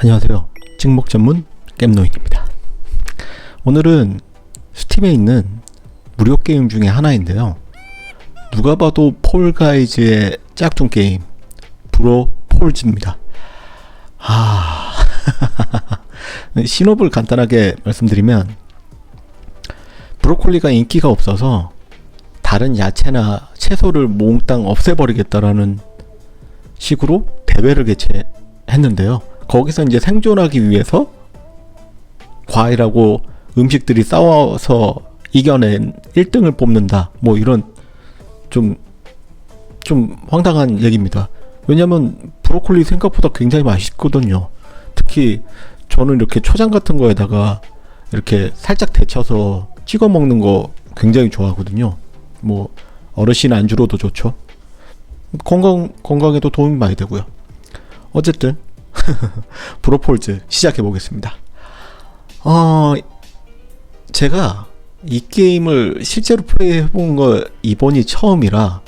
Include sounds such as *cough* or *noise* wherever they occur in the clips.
안녕하세요. 찍먹 전문 겜노인입니다. 오늘은 스팀에 있는 무료 게임 중에 하나인데요. 누가 봐도 폴가이즈의 짝퉁 게임 브로 폴즈입니다. 아 *laughs* 신업을 간단하게 말씀드리면 브로콜리가 인기가 없어서 다른 야채나 채소를 몽땅 없애버리겠다라는 식으로 대회를 개최했는데요. 거기서 이제 생존하기 위해서 과일하고 음식들이 싸워서 이겨낸 1등을 뽑는다. 뭐 이런 좀, 좀 황당한 얘기입니다. 왜냐면 브로콜리 생각보다 굉장히 맛있거든요. 특히 저는 이렇게 초장 같은 거에다가 이렇게 살짝 데쳐서 찍어 먹는 거 굉장히 좋아하거든요. 뭐 어르신 안주로도 좋죠. 건강 건강에도 도움이 많이 되고요. 어쨌든 *laughs* 브로폴즈 시작해 보겠습니다. 어 제가 이 게임을 실제로 플레이해 본 거 이번이 처음이라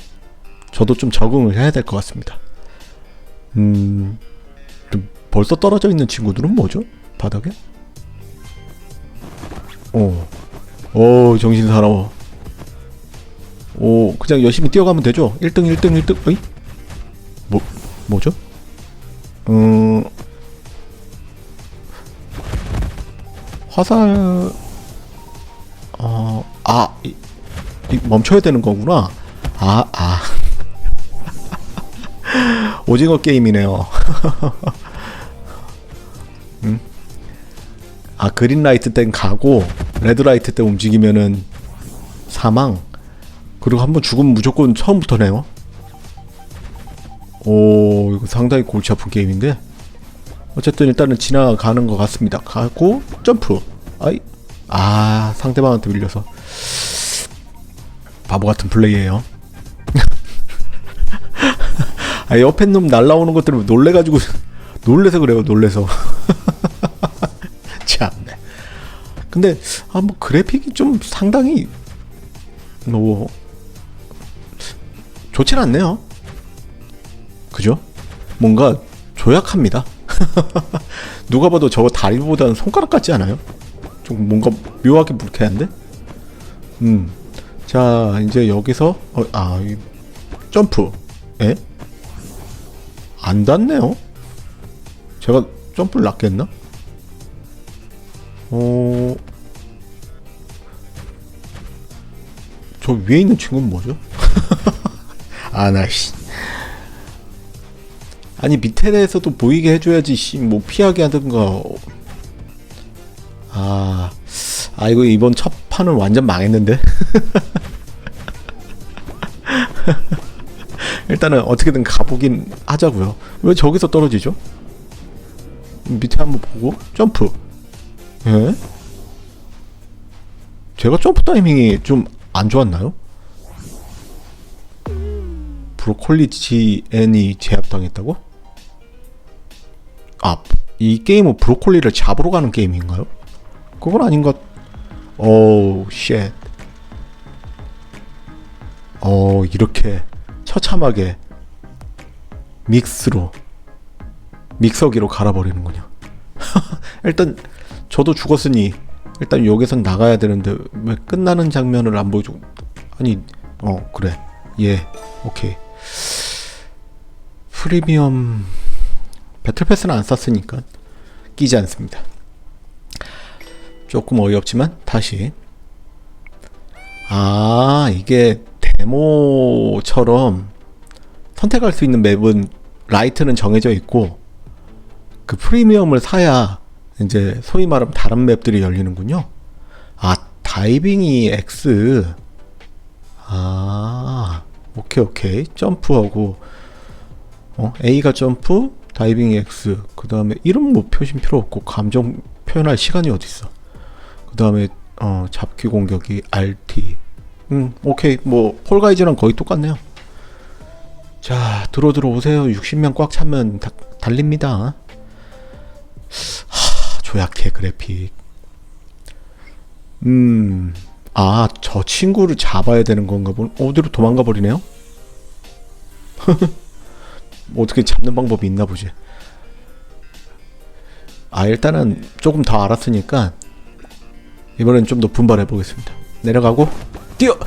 저도 좀 적응을 해야 될 것 같습니다. 음 벌써 떨어져 있는 친구들은 뭐죠? 바닥에? 오, 오 정신 사나워. 오, 그냥 열심히 뛰어가면 되죠? 1등, 1등, 1등, 어이? 뭐, 뭐죠? 음, 화살, 어, 아, 이, 이 멈춰야 되는 거구나. 아, 아. *laughs* 오징어 게임이네요. *laughs* 음? 아, 그린라이트 땐 가고, 레드라이트 때 움직이면은 사망. 그리고 한번 죽으면 무조건 처음부터네요. 오, 이거 상당히 골치 아픈 게임인데. 어쨌든 일단은 지나가는 것 같습니다. 가고 점프. 아이, 아 상대방한테 밀려서 바보 같은 플레이예요. *laughs* 아 옆에 놈 날라오는 것 때문에 놀래가지고 놀래서 그래요. 놀래서. *laughs* 참네. 근데 아 뭐 그래픽이 좀 상당히 뭐 좋진 않네요. 그죠? 뭔가 조약합니다. *laughs* 누가 봐도 저거 다리보다는 손가락 같지 않아요? 좀 뭔가 묘하게 불쾌한데? 음. 자, 이제 여기서 어, 아, 이 점프. 에? 안 닿네요. 제가 점프를 놨겠나? 어. 저 위에 있는 친구는 뭐죠? *laughs* 아, 나, 씨. 아니, 밑에서도 보이게 해줘야지, 씨. 뭐, 피하게 하든가. 아, 아, 이거 이번 첫 판은 완전 망했는데? *laughs* 일단은 어떻게든 가보긴 하자고요. 왜 저기서 떨어지죠? 밑에 한번 보고, 점프. 예? 제가 점프 타이밍이 좀 안 좋았나요? 브로콜리 GN이 제압당했다고? 아, 이 게임은 브로콜리를 잡으러 가는 게임인가요? 그건 아닌 것. 오, 쉣. 어, 이렇게 처참하게 믹스로 믹서기로 갈아버리는군요. *laughs* 일단 저도 죽었으니 일단 여기선 나가야 되는데 왜 끝나는 장면을 안 보여줘? 아니, 어 그래, 예, 오케이. 프리미엄 배틀 패스는 안 쌌으니까 끼지 않습니다. 조금 어이없지만 다시. 아 이게 데모처럼 선택할 수 있는 맵은 라이트는 정해져 있고 그 프리미엄을 사야 이제 소위 말하면 다른 맵들이 열리는군요. 아 다이빙이 X. 아 오케이 오케이. 점프하고. 어 A가 점프 다이빙 X 그 다음에 이름 뭐 표신 필요 없고 감정 표현할 시간이 어디 있어? 그 다음에 어 잡기 공격이 RT 음 오케이 뭐 폴가이즈랑 거의 똑같네요. 자 들어 들어오세요. 60명 꽉 차면 다, 달립니다. 하 조약해 그래픽. 음. 아, 저 친구를 잡아야 되는 건가 보. 어디로 도망가 버리네요? *laughs* 뭐 어떻게 잡는 방법이 있나 보지. 아 일단은 조금 더 알았으니까 이번엔 좀 더 분발해 보겠습니다. 내려가고 뛰어.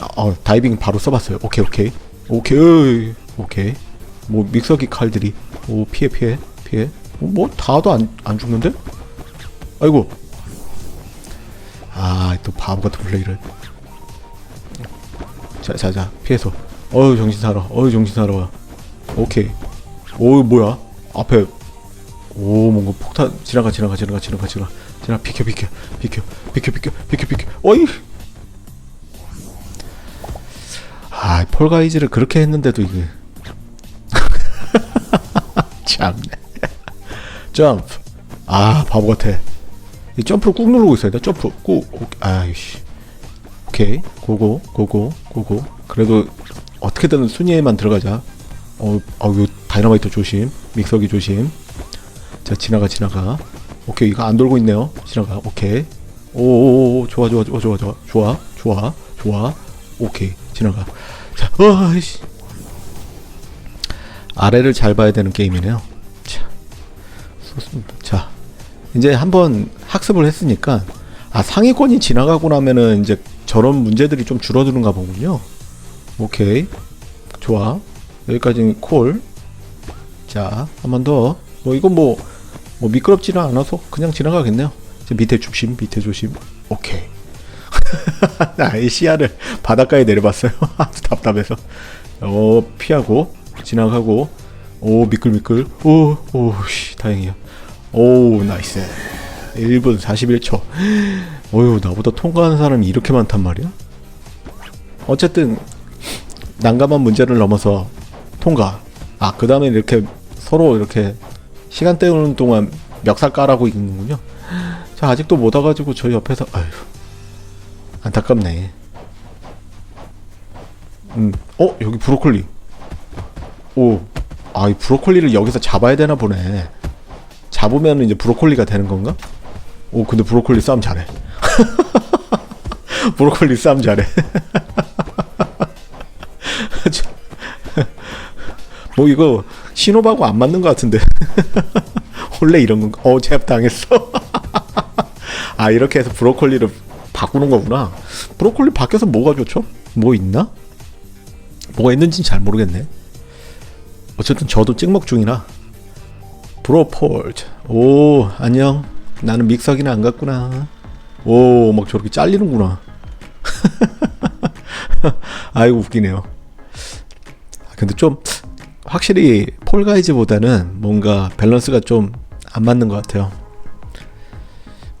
아, 어, 다이빙 바로 써봤어요. 오케이 오케이 오케이 오케이. 뭐 믹서기 칼들이 오 피해 피해 피해. 어, 뭐 다도 안 안 죽는데? 아이고. 아 또 바보 같은 플레이를. 자자자 피해서. 어유 정신 사러. 어유 정신 사러. 오케이. 오 뭐야? 앞에. 오 뭔가 폭탄. 지나가 지나가 지나가 지나가 지나가. 지나가 비켜 비켜 비켜 비켜 비켜 비켜 비켜. 어이! 아 폴가이즈를 그렇게 했는데도 이게. *laughs* 참네. 점프. 아 바보 같아. 이 점프를 꾹 누르고 있어야 돼. 점프. 꾹. 오케이. 아이씨. 오케이. 고고 고고 고고. 그래도 어떻게든 순위에만 들어가자 어, 어, 이거 다이너마이트 조심. 믹서기 조심. 자 지나가 지나가. 오케이 이거 안 돌고 있네요. 지나가. 오케이. 오오오 좋아 좋아 좋아 좋아 좋아. 좋아 좋아 좋아. 오케이 지나가. 자 어이씨. 아래를 잘 봐야 되는 게임이네요. 자 좋습니다. 자 이제 한번 학습을 했으니까 아 상위권이 지나가고 나면은 이제 저런 문제들이 좀 줄어드는가 보군요. 오케이. 좋아 여기까지는 콜. 자, 한 번 더. 뭐 이건 뭐, 뭐 미끄럽지는 않아서 그냥 지나가겠네요. 밑에 조심, 밑에 조심. 오케이. *laughs* 아예 시야를 바닷가에 내려봤어요. *laughs* 답답해서. 어, 피하고, 지나가고, 오, 미끌미끌. 오, 오, 씨, 다행이야. 오, 나이스. 1분 41초. 어휴, 나보다 통과하는 사람이 이렇게 많단 말이야? 어쨌든, 난감한 문제를 넘어서 통과. 아, 그 다음에 이렇게 서로 이렇게 시간 때우는 동안 멱살 깔아고 있는군요. 자, 아직도 못 와가지고 저희 옆에서, 아휴, 안타깝네. 음, 어, 여기 브로콜리. 오, 아, 이 브로콜리를 여기서 잡아야 되나 보네. 잡으면 이제 브로콜리가 되는 건가? 오, 근데 브로콜리 싸움 잘해. *laughs* 브로콜리 싸움 잘해. *laughs* 뭐 이거 신호하고 안 맞는 것 같은데. *laughs* 원래 이런 건가? 어 제압 당했어. *laughs* 아 이렇게 해서 브로콜리를 바꾸는 거구나. 브로콜리 바뀌어서 뭐가 좋죠? 뭐 있나? 뭐가 있는지는 잘 모르겠네. 어쨌든 저도 찍먹 중이라. 브로폴트. 오 안녕. 나는 믹서기는 안 갔구나. 오 막 저렇게 잘리는구나. *laughs* 아이고 웃기네요. 아, 근데 좀 확실히 폴가이즈보다는 뭔가 밸런스가 좀 안 맞는 것 같아요.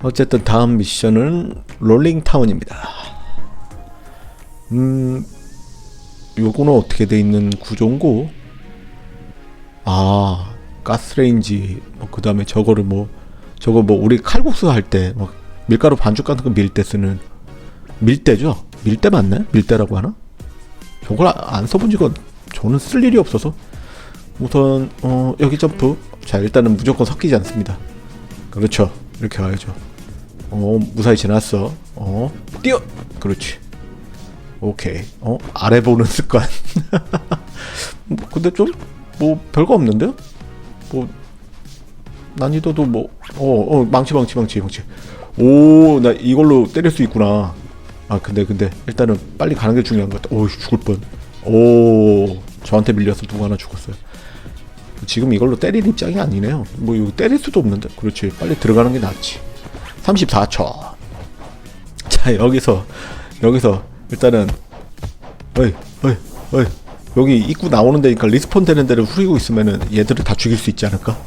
어쨌든 다음 미션은 롤링타운입니다. 음, 요거는 어떻게 돼 있는 구조인고? 아, 가스레인지, 뭐, 그 다음에 저거를 뭐, 저거 뭐, 우리 칼국수 할 때, 막, 밀가루 반죽 같은 거 밀 때 쓰는, 밀대죠? 밀대 맞나요? 밀대라고 하나? 저걸 아- 안 써본 지가 저는 쓸 일이 없어서 우선 어 여기 점프. 자 일단은 무조건 섞이지 않습니다. 그렇죠. 이렇게 가야죠. 어 무사히 지났어. 어 뛰어! 그렇지. 오케이. 어 아래 보는 *laughs* 습관. 뭐, 근데 좀 뭐 별거 없는데요? 뭐 난이도도 뭐어어 망치 망치 망치 망치. 오 나 이걸로 때릴 수 있구나. 아 근데 근데 일단은 빨리 가는 게 중요한 것 같아. 오 죽을 뻔오 저한테 밀려서 누구 하나 죽었어요 지금 이걸로 때릴 입장이 아니네요. 뭐 이거 때릴 수도 없는데. 그렇지. 빨리 들어가는 게 낫지. 34초. 자 여기서 여기서 일단은 어이 어이 어이 여기 입구 나오는 데니까 리스폰 되는 데를 후리고 있으면은 얘들을 다 죽일 수 있지 않을까? *laughs*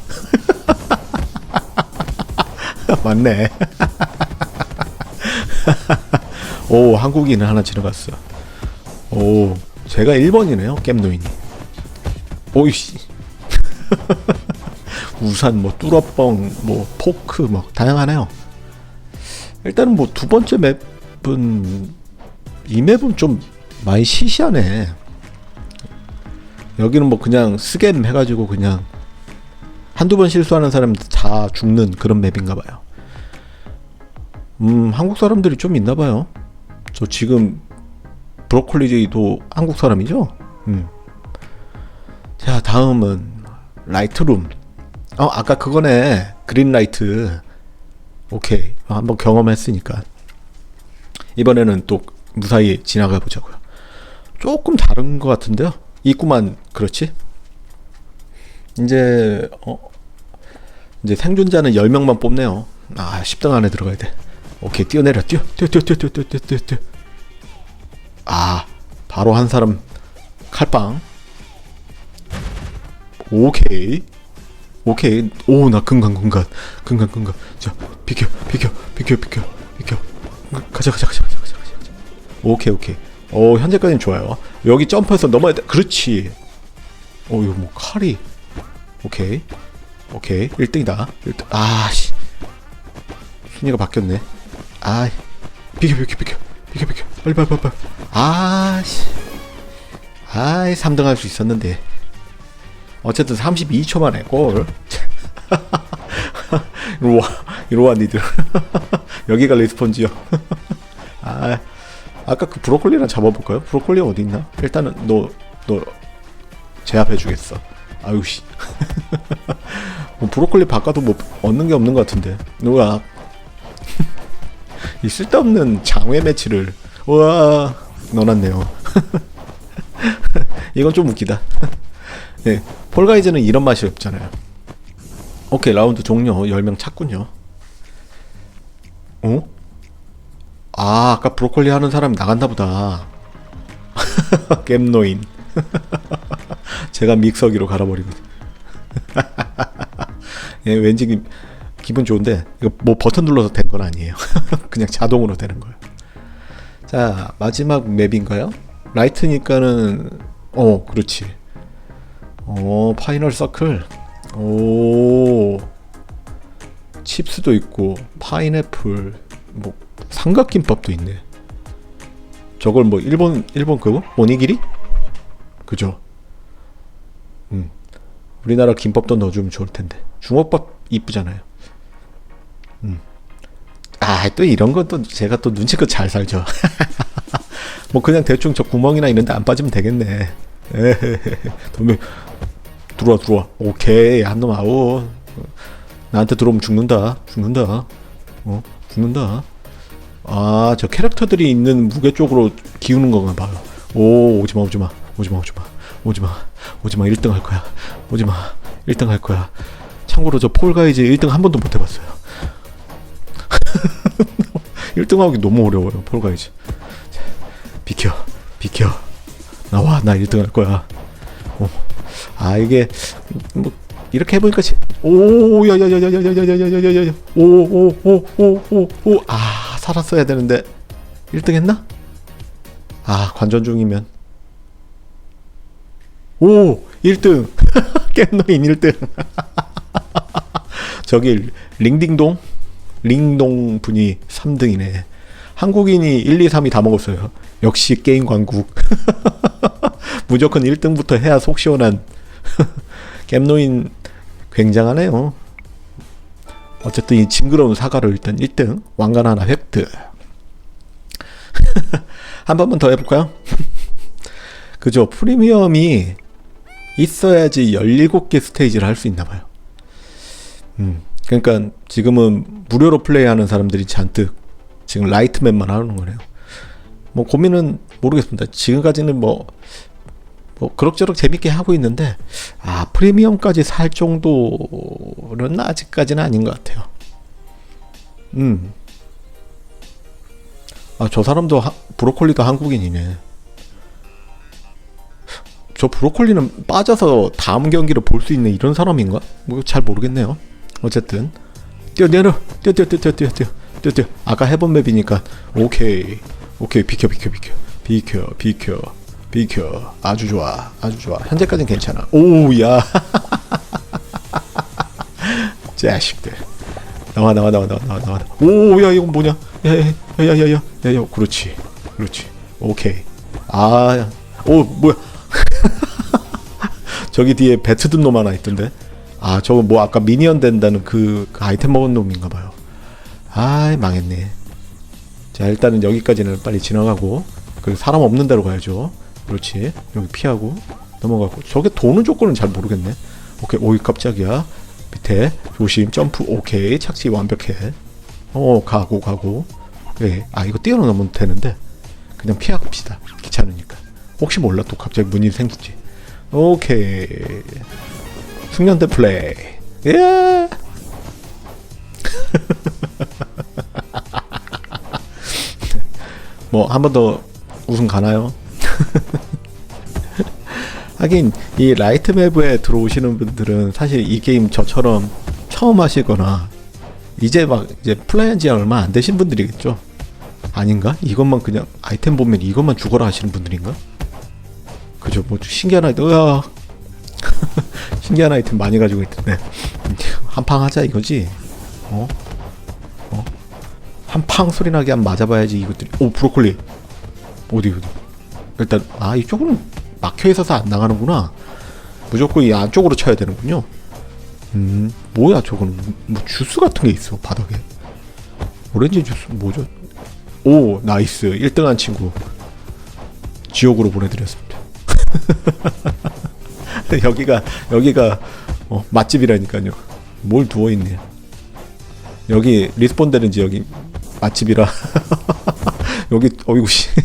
맞네. *laughs* 오 한국인은 하나 지나갔어. 오 제가 1번이네요 겜노인이. 오이씨. *laughs* 우산 뭐 뚫어뻥 뭐 포크 뭐 다양하네요. 일단은 뭐 두 번째 맵은 이 맵은 좀 많이 시시하네. 여기는 뭐 그냥 스겜 해가지고 그냥 한두 번 실수하는 사람들 다 죽는 그런 맵인가 봐요. 음 한국 사람들이 좀 있나 봐요. 저 지금 브로콜리도 한국 사람이죠? 음. 자 다음은 라이트룸. 어, 아까 그거네. 그린라이트. 오케이. 한번 경험했으니까. 이번에는 또 무사히 지나가 보자고요. 조금 다른 것 같은데요. 입구만 그렇지? 이제 어 이제 생존자는 10명만 뽑네요. 아, 10등 안에 들어가야 돼. 오케이. 뛰어내려. 뛰어. 뛰어 뛰어 뛰어 뛰어 뛰어 뛰어. 아, 바로 한 사람 칼빵. 오케이. 오케이. 오 나 금강 금강 금강 금강 자 비켜 비켜 비켜 비켜 비켜. 가자 가자 가자 가자 가자 가자. 오케이 오케이. 오 현재까지는 좋아요. 여기 점프해서 넘어야 돼. 그렇지. 오 이거 뭐 칼이. 오케이. 오케이. 1등이다. 1등. 아 씨. 순위가 바뀌었네. 아 비켜 비켜 비켜. 비켜 비켜. 빨리 빨리 빨리 빨리. 아씨. 아이 3등 할 수 있었는데 어쨌든 32초 만에 골. *laughs* 이리와 이리와 니들. *laughs* 여기가 리스폰지요. *laughs* 아 아까 그 브로콜리랑 잡아볼까요? 브로콜리 어디 있나? 일단은 너 너 제압해 주겠어. 아유 씨. 뭐 브로콜리 바꿔도 뭐 얻는 게 없는 것 같은데. 누가? 이 쓸데없는 장외 매치를. 우와 넣어놨네요. 이건 좀 웃기다 네 폴가이즈는 이런 맛이 없잖아요 오케이 라운드 종료 10명 찾군요 어? 아 아까 브로콜리 하는 사람이 나갔나 보다 *laughs* 겜노인 *laughs* 제가 믹서기로 갈아버리고 *laughs* 예, 왠지 기, 기분 좋은데 이거 뭐 버튼 눌러서 된 건 아니에요. 그냥 자동으로 되는 거예요. 자 마지막 맵인가요? 라이트니까는 어 그렇지. 어 파이널 서클. 오 칩스도 있고 파인애플 뭐 삼각김밥도 있네. 저걸 뭐 일본 일본 그거 오니기리? 그죠? 음 우리나라 김밥도 넣어주면 좋을 텐데 중국밥 이쁘잖아요. 음. 아, 또 이런 것도 제가 또 눈치껏 잘 살죠. *laughs* 뭐 그냥 대충 저 구멍이나 있는데 안 빠지면 되겠네. *laughs* 에헤헤헤. 도미 들어와 들어와. 오케이 한 놈 아웃. 나한테 들어오면 죽는다. 죽는다. 어 죽는다. 아 저 캐릭터들이 있는 무게 쪽으로 기우는 건가 봐요. 오 오지마 오지마 오지마 오지마 오지마 오지마 1등 할 거야. 오지마 1등 할 거야. 참고로 저 폴가이즈 1등 한 번도 못 해봤어요. *laughs* 1등 하기 너무 어려워요 폴가이즈. 자, 비켜 비켜 나와 나 1등 할 거야. 어. 아 이게 뭐 이렇게 해보니까 오 야야야야야야야야야야야 오오오오오오 아 살았어야 되는데 1등 했나? 아 관전 중이면 오 1등 깻노인 1등 저기 링딩동 링동 분이 3등이네 한국인이 1, 2, 3이 다 먹었어요 역시 게임 광국 *laughs* 무조건 1등부터 해야 속 시원한 *laughs* 겜노인 굉장하네요 어쨌든 이 징그러운 사과를 일단 1등 왕관 하나 획득 *laughs* 한 번만 더 해볼까요? 그죠 프리미엄이 있어야지 17개 스테이지를 할 수 있나 봐요. 음. 그러니까 지금은 무료로 플레이하는 사람들이 잔뜩 지금 라이트맵만 하는 거네요. 뭐 고민은 모르겠습니다. 지금까지는 뭐, 뭐 그럭저럭 재밌게 하고 있는데 아 프리미엄까지 살 정도는 아직까지는 아닌 것 같아요. 음. 아 저 사람도 하, 브로콜리도 한국인이네. 저 브로콜리는 빠져서 다음 경기를 볼 수 있는 이런 사람인가? 뭐 잘 모르겠네요. 어쨌든 뛰어 내려 뛰어 뛰어 뛰어 뛰어 뛰어 뛰어 뛰어. 아까 해본 맵이니까. 오케이. 오케이. 비켜 비켜 비켜. 비켜 비켜 비켜. 아주 좋아. 아주 좋아. 현재까지는 괜찮아. 오야. 자식들. *laughs* 나와 나와 나와 나와 나와 나와. 오야 이건 뭐냐? 야야야야야야 야야. 그렇지. 그렇지. 오케이. 아오 뭐야? *laughs* 저기 뒤에 배트 든 놈 하나 있던데. 아, 저거 뭐 아까 미니언 된다는 그, 그 아이템 먹은 놈인가 봐요. 아이, 망했네. 자, 일단은 여기까지는 빨리 지나가고, 그리고 사람 없는 데로 가야죠. 그렇지. 여기 피하고, 넘어가고. 저게 도는 조건은 잘 모르겠네. 오케이, 오이 깜짝이야. 밑에 조심 점프 오케이 착지 완벽해 어 가고 가고 예. 아 이거 뛰어넘으면 되는데 그냥 피합시다 귀찮으니까 혹시 몰라 또 갑자기 문이 생길지 오케이 숙련대 플레이 예 *laughs* 뭐 한 번 더 우승 가나요? *laughs* 하긴 이 라이트 맵에 들어오시는 분들은 사실 이 게임 저처럼 처음 하시거나 이제 막 이제 플레이한 지 얼마 안 되신 분들이겠죠. 아닌가? 이것만 그냥 아이템 보면 이것만 죽어라 하시는 분들인가? 그죠? 뭐 신기한 아이템, 으아 *laughs* 신기한 아이템 많이 가지고 있던데 한팡 하자 이거지? 어? 어? 한 팡 소리 나게 한 맞아봐야지 이것들이. 오 브로콜리 어디 어디? 일단 아 이쪽으로는 막혀 있어서 안 나가는구나. 무조건 이 안쪽으로 쳐야 되는군요. 음 뭐야 저거는 뭐 주스 같은 게 있어 바닥에. 오렌지 주스 뭐죠? 오 나이스 1등한 친구 지옥으로 보내드렸습니다. *laughs* 여기가 여기가 어, 맛집이라니까요. 뭘 누워 있네. 여기 리스폰 되는 지역이 맛집이라 *laughs* 여기 어이구 씨. *laughs*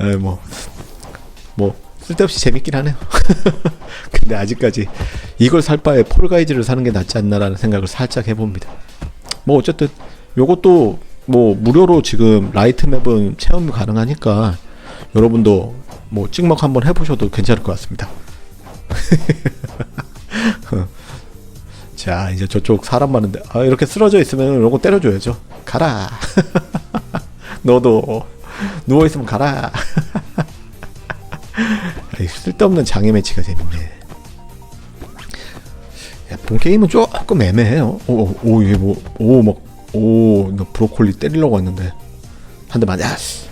에, 뭐, 뭐, 쓸데없이 재밌긴 하네요. *laughs* 근데 아직까지 이걸 살 바에 폴가이즈를 사는 게 낫지 않나라는 생각을 살짝 해봅니다. 뭐, 어쨌든, 요것도 뭐, 무료로 지금 라이트 맵은 체험이 가능하니까 여러분도 뭐, 찍먹 한번 해보셔도 괜찮을 것 같습니다. 자, 이제 저쪽 사람 많은데, 아, 이렇게 쓰러져 있으면 이런 거 때려줘야죠. 가라. *laughs* 너도 누워 있으면 가라. *laughs* 쓸데없는 장애 매치가 재밌네. 야, 본 게임은 조금 애매해요. 오, 오, 오, 얘 뭐, 오, 막, 오, 너 브로콜리 때리려고 왔는데 한 대 맞았어.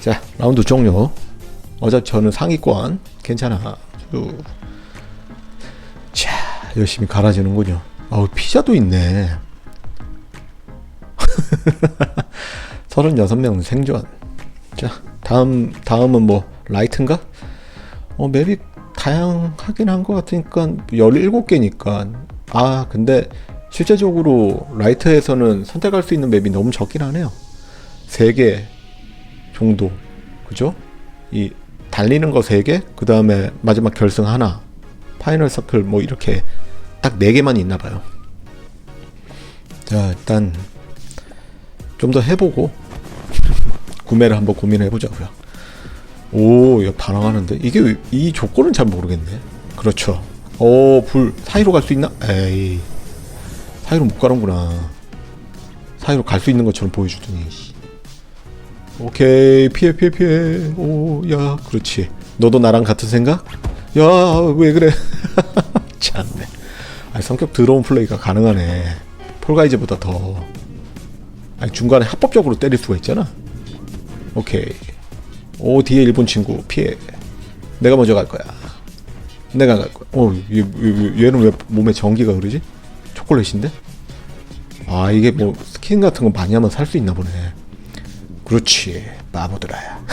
자, 라운드 종료. 어차피 저는 상위권 괜찮아. 쭉. 자, 열심히 갈아지는군요. 아우, 피자도 있네. *laughs* 36명 생존. 자, 다음, 다음은 뭐, 라이트인가? 어, 맵이 다양하긴 한 것 같으니까, 17개니까. 아, 근데, 실제적으로, 라이트에서는 선택할 수 있는 맵이 너무 적긴 하네요. 3개 정도. 그죠? 이, 달리는 거 3개, 그 다음에 마지막 결승 하나, 파이널 서클 뭐, 이렇게 딱 4개만 있나 봐요. 자, 일단, 좀 더 해보고 *laughs* 구매를 한번 고민해 보자고요. 오, 이거 반항하는데 이게 왜- 이 조건은 잘 모르겠네. 그렇죠. 오, 불 사이로 갈 수 있나? 에이, 사이로 못 가는구나. 사이로 갈 수 있는 것처럼 보여주더니. 씨. 오케이, 피해, 피해, 피해. 오, 야, 그렇지. 너도 나랑 같은 생각? 야, 왜 그래? *laughs* 참네. 아니, 성격 더러운 플레이가 가능하네. 폴가이즈보다 더. 아니 중간에 합법적으로 때릴 수가 있잖아. 오케이. 오 뒤에 일본 친구 피해. 내가 먼저 갈 거야. 내가 갈 거야. 어, 얘, 얘, 얘는 왜 몸에 전기가 흐르지? 초콜릿인데? 아 이게 뭐 스킨 같은 거 많이 하면 살 수 있나 보네. 그렇지, 바보들아야.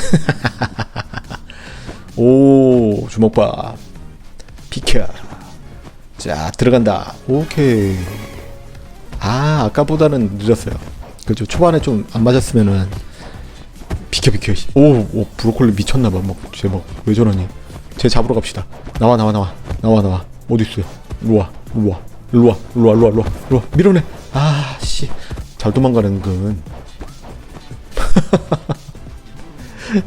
*laughs* 오 주먹밥. 비켜. 자 들어간다. 오케이. 아 아까보다는 늦었어요. 그죠? 초반에 좀 안 맞았으면은 비켜 비켜. 씨. 오, 오 브로콜리 미쳤나봐. 막쟤막왜 저러니? 쟤 잡으러 갑시다. 나와 나와 나와. 나와 나와. 어디 있어요? 일로와 일로와. 일로와 일로와 일로와 일로와 일로와. 밀어내. 아씨. 잘 도망가는 건 *laughs*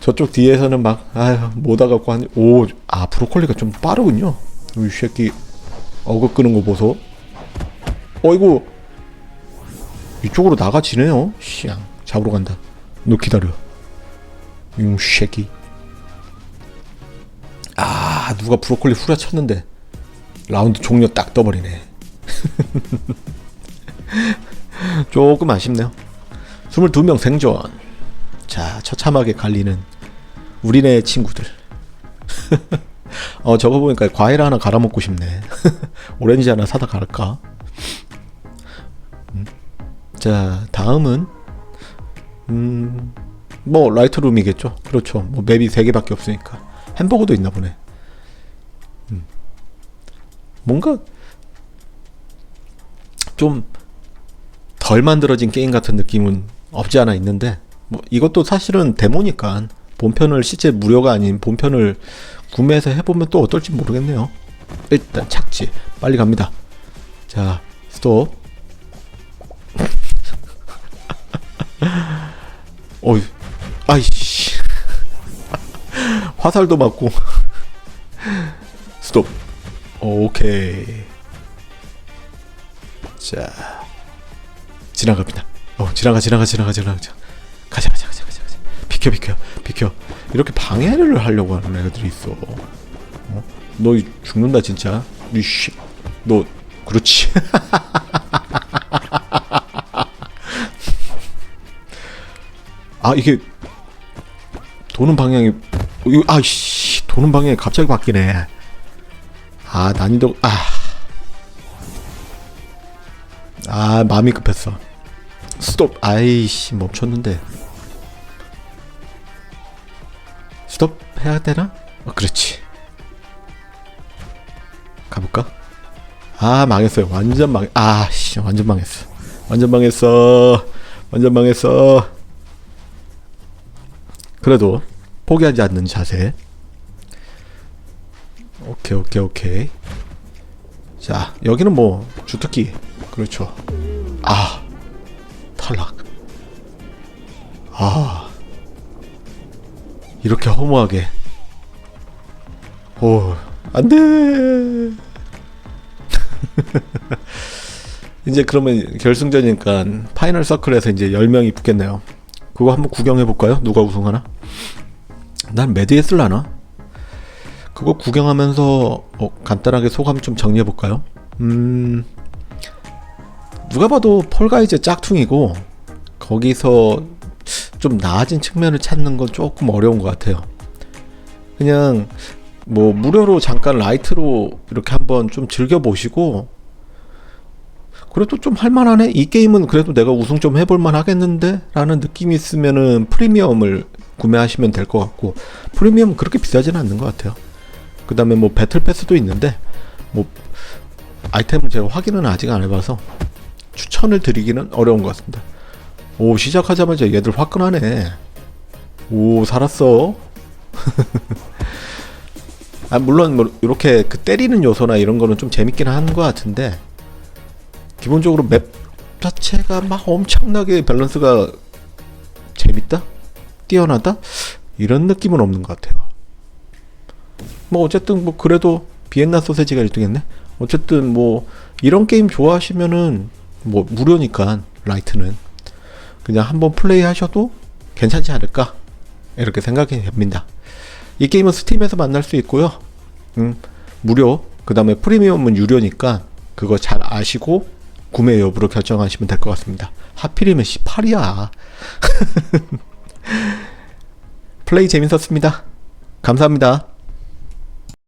저쪽 뒤에서는 막 아휴 못와 갖고 한오아 브로콜리가 좀 빠르군요 이 새끼 어그 끄는 거 보소 어이구 이쪽으로 나가지네요. 시앙 잡으러 간다. 너 기다려. 용 쉐기. 아 누가 브로콜리 후려쳤는데 라운드 종료 딱 떠버리네. *laughs* 조금 아쉽네요. 22명 생존. 자 처참하게 갈리는 우리네 친구들. *laughs* 어 저거 보니까 과일 하나 갈아 먹고 싶네. *laughs* 오렌지 하나 사다 갈까? 자, 다음은 음, 뭐 라이트룸이겠죠. 그렇죠. 뭐 맵이 세 개밖에 없으니까 햄버거도 있나 보네. 음. 뭔가 좀 덜 만들어진 게임 같은 느낌은 없지 않아 있는데 뭐 이것도 사실은 데모니까 본편을 실제 무료가 아닌 본편을 구매해서 해보면 또 어떨지 모르겠네요. 일단 착지 빨리 갑니다. 자 스톱. *laughs* 어이 아이씨 *laughs* 화살도 맞고 *laughs* 스톱. 오케이. 자 지나갑니다. 어 지나가 지나가 지나가 지나가 비켜 비켜 비켜 이렇게 방해를 하려고 하는 애들이 있어. 어? 너 이- 죽는다 진짜. 이씨 너 그렇지. *laughs* 아 이게 도는 방향이 어, 아씨 도는 방향이 갑자기 바뀌네. 아 난이도 아. 아 마음이 급했어. 스톱. 아이씨 멈췄는데. 스톱 해야 되나? 어, 그렇지. 가볼까? 아 망했어요. 완전 망. 아 씨 완전 망했어. 완전 망했어. 완전 망했어. 그래도 포기하지 않는 자세. 오케이 오케이 오케이. 자 여기는 뭐 주특기 그렇죠. 아 탈락. 아 이렇게 허무하게. 오 안돼. *laughs* 이제 그러면 결승전이니까 파이널 서클에서 이제 10명이 붙겠네요. 그거 한번 구경해 볼까요? 누가 우승하나? 난 매드했을라나? 그거 구경하면서 어, 간단하게 소감 좀 정리해 볼까요? 음 누가 봐도 폴가이즈 짝퉁이고 거기서 좀 나아진 측면을 찾는 건 조금 어려운 것 같아요. 그냥 뭐 무료로 잠깐 라이트로 이렇게 한번 좀 즐겨 보시고 그래도 좀 할만하네? 이 게임은 그래도 내가 우승 좀 해볼 만 하겠는데? 라는 느낌이 있으면은 프리미엄을 구매하시면 될 것 같고 프리미엄 그렇게 비싸지는 않는 것 같아요. 그 다음에 뭐 배틀 패스도 있는데 뭐 아이템을 제가 확인은 아직 안 해봐서 추천을 드리기는 어려운 것 같습니다 오 시작하자마자 얘들 화끈하네 오 살았어 *laughs* 아 물론 뭐 이렇게 그 때리는 요소나 이런 거는 좀 재밌긴 한 것 같은데 기본적으로 맵 자체가 막 엄청나게 밸런스가 재밌다? 뛰어나다? 이런 느낌은 없는 것 같아요. 뭐 어쨌든 뭐 그래도 비엔나 소세지가 1등 했네. 어쨌든 뭐 이런 게임 좋아하시면은 뭐 무료니까 라이트는 그냥 한번 플레이 하셔도 괜찮지 않을까 이렇게 생각이 됩니다. 이 게임은 스팀에서 만날 수 있고요. 음, 무료. 그 다음에 프리미엄은 유료니까 그거 잘 아시고 구매 여부를 결정하시면 될 것 같습니다. 하필이면 18이야. *laughs* 플레이 재밌었습니다. 감사합니다.